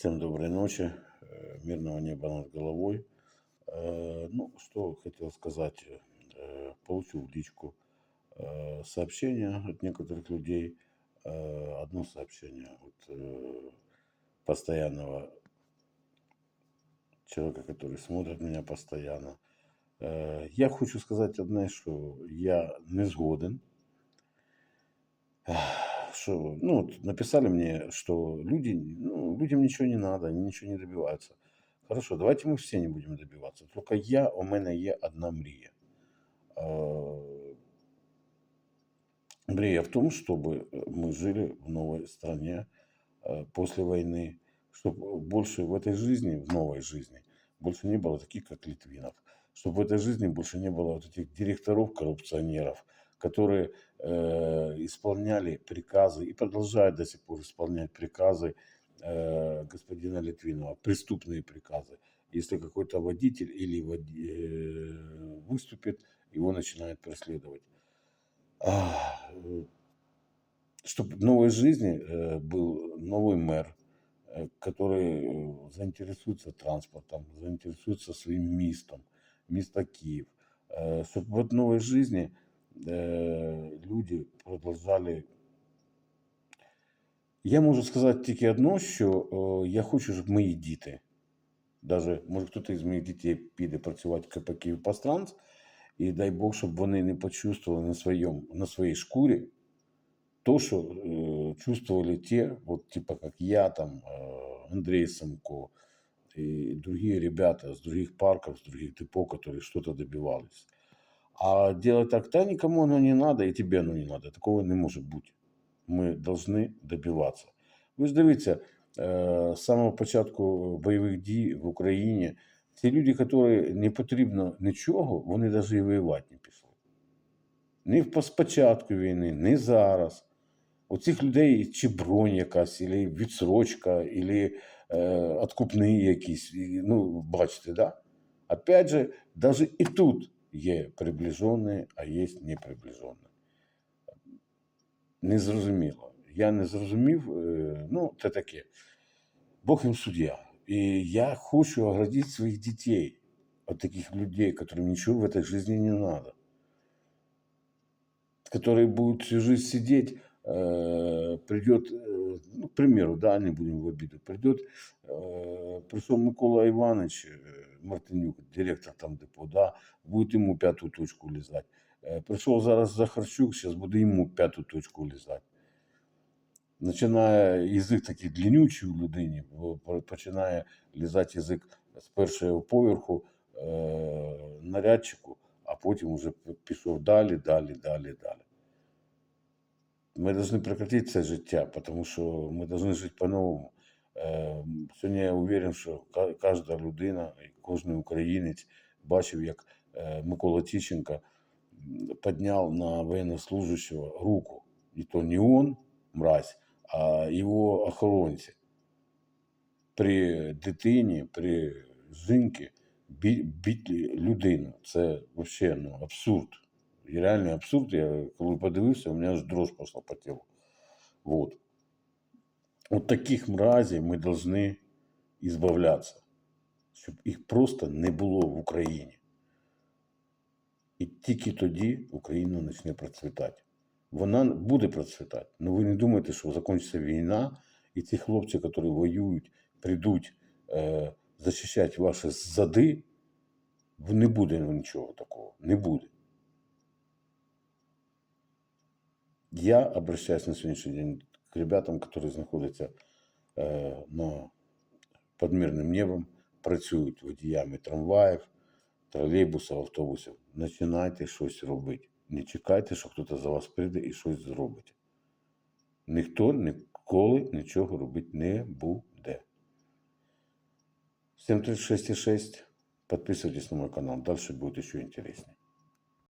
Всем доброй ночи, э, мирного неба над головой. Э, Ну, что хотел сказать. Э, Получил в личку сообщение от некоторых людей. Одно сообщение от постоянного человека, который смотрит меня постоянно. Я хочу сказати одне, що я не згоден Ех, Что, ну, вот написали мне, что люди, ну, людям ничего не надо, они ничего не добиваются. Хорошо, давайте мы все не будем добиваться. Только я, у мене є одна мрія. Е, Мрія в том, чтобы мы жили в новой стране э, после войны, чтобы больше в этой жизни, в новой жизни, больше не было таких, как Литвинов, чтобы в этой жизни больше не было вот этих директоров, коррупционеров, которые э, исполняли приказы и продолжают до сих пор исполнять приказы э, господина Литвинова, преступные приказы. Если какой-то водитель или води- э, выступит, его начинают преследовать. Чтобы в новой жизни э, был новый мэр, э, который э, заинтересуется транспортом, заинтересуется своим местом, место Киев. Чтобы в новой жизни е, люди продовжали. Я можу сказати тільки одно, що е, я хочу, щоб мої діти, навіть, може хтось із моїх дітей піде працювати в КП «Київпастранс», і дай Бог, щоб вони не почувствовали на, своєму, на своїй шкурі то, що е, чувствовали те, вот типа как я, там, э, Андрей Самко и другие ребята с других парков, с других депо, которые что-то добивались. А делать так, да никому оно не надо, и тебе оно не надо. Такого не может быть. Ми повинні добиватися. Ви ж дивіться, е, з самого початку бойових дій в Україні ці люди, які не потрібно нічого, вони навіть і воювати не пішли. Ні спочатку війни, ні зараз. У цих людей чи бронь якась, або відсрочка, або е, откупні якісь. Ну, бачите, да? Опять же, навіть і тут є приближені, а є неприближені. Незрозуміло. Я не зрозумів, е, ну, це таке. Бог їм суддя. І я хочу оградити своїх дітей от таких людей, которым ничего в этой жизни не надо. Которые будут всю жизнь сидеть, э, придет, э, ну, к примеру, да, не будем в обиду, придет, э, пришел Микола Иванович э, Мартинюк, директор там депо, да, будет ему пятую точку лизать. Е, Прийшов зараз Захарчук, зараз буде йому п'яту точку лізати. Починає язик такий длиннючий у людині, бо по- починає лізати язик з першого поверху е, нарядчику, а потім вже п- пішов далі, далі, далі, далі. Ми повинні прекратити це життя, тому що ми повинні жити по-новому. Е, Сьогодні я уверен, що кожна людина, кожен українець бачив, як е, Микола Тищенко поднял на военнослужащего руку. И то не он, мразь, а его охоронці. При дитині, при жінки бі- бити людину. Це взагалі ну, абсурд. І реальний абсурд. Я коли подивився, у мене аж дрожь пішла по тілу. Вот. От таких мразей ми повинні ізбавлятися, щоб їх просто не було в Україні. І тільки тоді Україна почне процвітати. Вона буде процвітати. Ну ви не думайте, що закінчиться війна, і ці хлопці, які воюють, прийдуть е, захищати ваші зади, не буде нічого такого. Не буде. Я обращаюсь на сьогоднішній день к ребятам, які знаходяться е, на під мирним небом, працюють водіями трамваїв, тролейбусів, автобусів. Починайте щось робити. Не чекайте, що хтось за вас прийде і щось зробить. Ніхто ніколи нічого робити не буде. 736,6. Подписывайтесь на мой канал. Дальше будет еще интереснее.